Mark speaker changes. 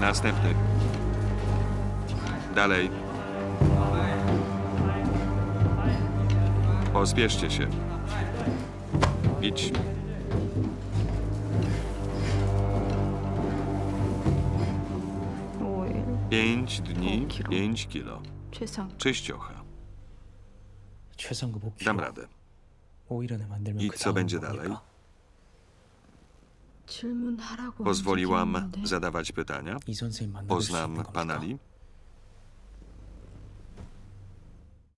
Speaker 1: Następny. Dalej. Pospieszcie się. Idź.
Speaker 2: 오일
Speaker 1: Pięć dni,
Speaker 2: O, kilo.
Speaker 1: pięć kilo.
Speaker 2: 최상
Speaker 1: Czyściocha.
Speaker 3: 최상급 5kg.
Speaker 1: Dam radę.
Speaker 3: 5일 안에 만들면
Speaker 1: I
Speaker 3: 그
Speaker 1: co
Speaker 3: 다음은
Speaker 1: będzie
Speaker 3: 뭡니까?
Speaker 1: Pozwoliłam zadawać pytania. Poznam panali.